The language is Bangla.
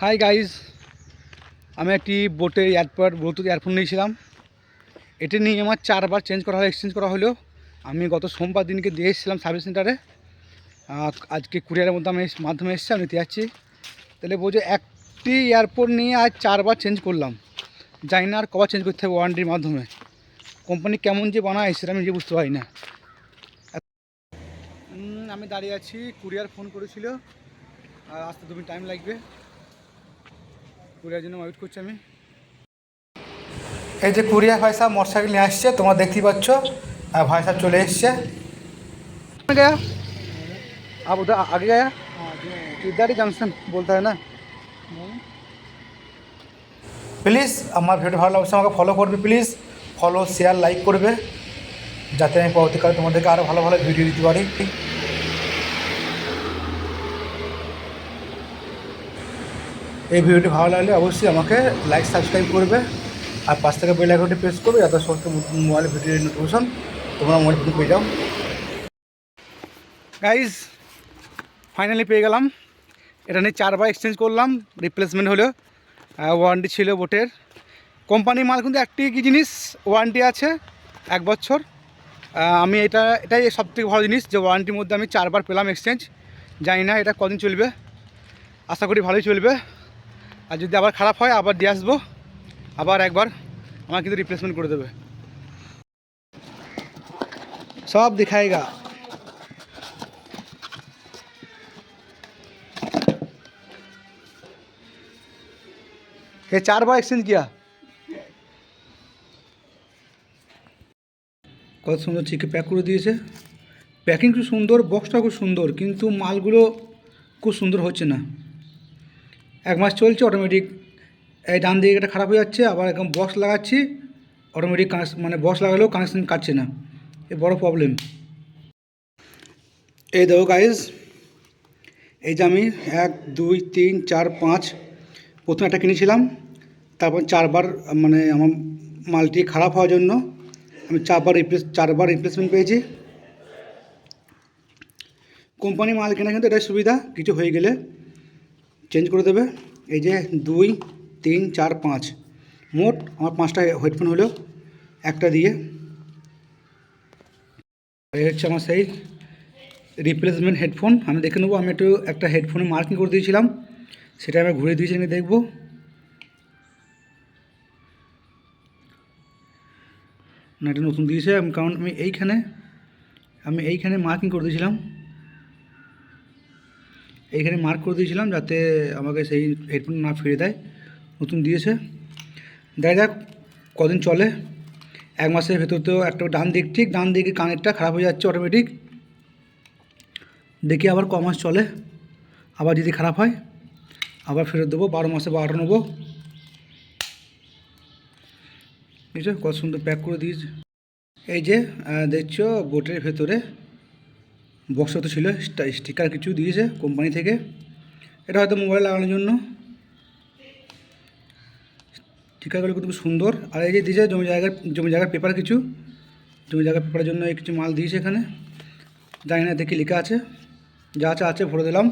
হাই গাইজ আমি একটি বোটে এয়ারপোর্ট ব্লুটুথ ইয়ারফোন নিয়েছিলাম। এটি নিয়ে আমার চারবার চেঞ্জ করা হলো এক্সচেঞ্জ করা হলো। আমি গত সোমবার দিনকে দিয়ে এসেছিলাম সার্ভিস সেন্টারে আজকে কুরিয়ারের মধ্যে আমি মাধ্যমে এসেছি, আমি নিতে যাচ্ছি। তাহলে বোঝো একটি এয়ারপোর্ট নিয়ে আজ চারবার চেঞ্জ করলাম। জানি না আর কবার চেঞ্জ করতে হবে ওয়ারেন্টির মাধ্যমে। কোম্পানি কেমন যে বানায়, সেটা আমি নিজে বুঝতে পারি না। আমি দাঁড়িয়ে আছি কুরিয়ার ফোন করেছিল আর আসতে দু মিনিট টাইম লাগবে কুরিয়ার জন্য ওয়েট করছি আমি এই যে কুরিয়ার ভাই সাহেব মোটরসাইকেল নিয়ে আসছে তোমরা দেখতেই পাচ্ছ আর ভাই সাহেব চলে এসছে गया आप उधर आगे गया इधर ही जंक्शन बोलता है ना প্লিজ আমার ভিডিও ভালো লাগছে আমাকে ফলো করবে প্লিজ ফলো শেয়ার লাইক করবে যাতে আমি পরবর্তীকালে তোমাদেরকে আরও ভালো ভালো ভিডিও দিতে পারি এই ভিডিওটি ভালো লাগলে অবশ্যই আমাকে লাইক সাবস্ক্রাইব করবে। আর পাশ থেকে বেল আইকনটি প্রেস করবে, যাতে সমস্ত মোবাইল ভিডিওর নোটিফিকেশন তোমরা মোবাইল ভিডিও পেয়ে যাও। গাইজ ফাইনালি পেয়ে গেলাম। এটা নিয়ে চারবার এক্সচেঞ্জ করলাম রিপ্লেসমেন্ট হলো ওয়ারেন্টি ছিল বোটের। কোম্পানি মাল কিন্তু একটি কি জিনিস ওয়ারেন্টি আছে, এক বছর। আমি এটা, এটাই সব থেকে ভালো জিনিস যে ওয়ারেন্টির মধ্যে আমি চারবার পেলাম এক্সচেঞ্জ জানি না এটা কদিন চলবে। আশা করি ভালোই চলবে। আর যদি আবার খারাপ হয়, আবার দিয়ে আসব। আবার একবার আমার কিন্তু রিপ্লেসমেন্ট করে দেবে। সব দেখায় গা चार बार এক্সচেঞ্জ কিয়া? কত সুন্দর চিকে প্যাক করে দিয়েছে। প্যাকিং খুব সুন্দর বক্সটা খুব সুন্দর, কিন্তু মালগুলো খুব সুন্দর হচ্ছে না। এক মাস চলছে অটোমেটিক এই ডান দিকে এটা খারাপ হয়ে যাচ্ছে, আবার একদম বক্স লাগাচ্ছি অটোমেটিক মানে বক্স লাগালেও কানেকশন কাটছে না। এ বড় প্রবলেম এই দেখো গাইজ এই যে আমি এক, দুই, তিন, চার, পাঁচ, প্রথমে একটা কিনেছিলাম, তারপর চারবার মানে আমার মালটি খারাপ হওয়ার জন্য আমি চারবার রিপ্লেস চারবার রিপ্লেসমেন্ট পেয়েছি। কোম্পানি মাল কেনা কিন্তু এটাই সুবিধা, কিছু হয়ে গেলে। চেঞ্জ করে দেবে। এই যে দুই, তিন, চার, পাঁচ। মোট আমার পাঁচটা হেডফোন হলো একটা দিয়ে। এই হচ্ছে আমার সেই রিপ্লেসমেন্ট হেডফোন আমি দেখে নেব, আমি একটু একটা হেডফোনে মার্কিং করে দিয়েছিলাম। সেটা আমি ঘুরে দিয়েছি, আমি দেখব। না, এটা নতুন দিয়েছে কারণ আমি এইখানে আমি এইখানে মার্কিং করে দিয়েছিলাম। এইখানে মার্ক করে দিয়েছিলাম যাতে আমাকে সেই হেডফোন না ফিরে দেয়। নতুন দিয়েছে। দেখা যাক কদিন চলে? এক মাসের ভেতর তো একটা ডান দিক ঠিক, ডান দিকে কানেরটা খারাপ হয়ে যাচ্ছে অটোমেটিক দেখি আবার ক মাস চলে। আবার যদি খারাপ হয়, আবার ফেরত দেবো। বারো মাসে বারোটা নেব। বুঝছ কত সুন্দর প্যাক করে দিয়েছে। এই যে দেখছ বোটের ভেতরে। বক্স তো ছিল স্টিকার কিছু দিয়েছে কোম্পানি থেকে। এটা হয়তো মোবাইল লাগানোর জন্য। স্টিকারগুলো কিন্তু খুব সুন্দর। আর এই যে দিয়েছে জমি জায়গার জমি জায়গার পেপার কিছু। জমি জায়গার পেপারের জন্য কিছু মাল দিয়েছে এখানে। জানি না দেখি লেখা আছে। যা আছে আছে, ভরে দিলাম।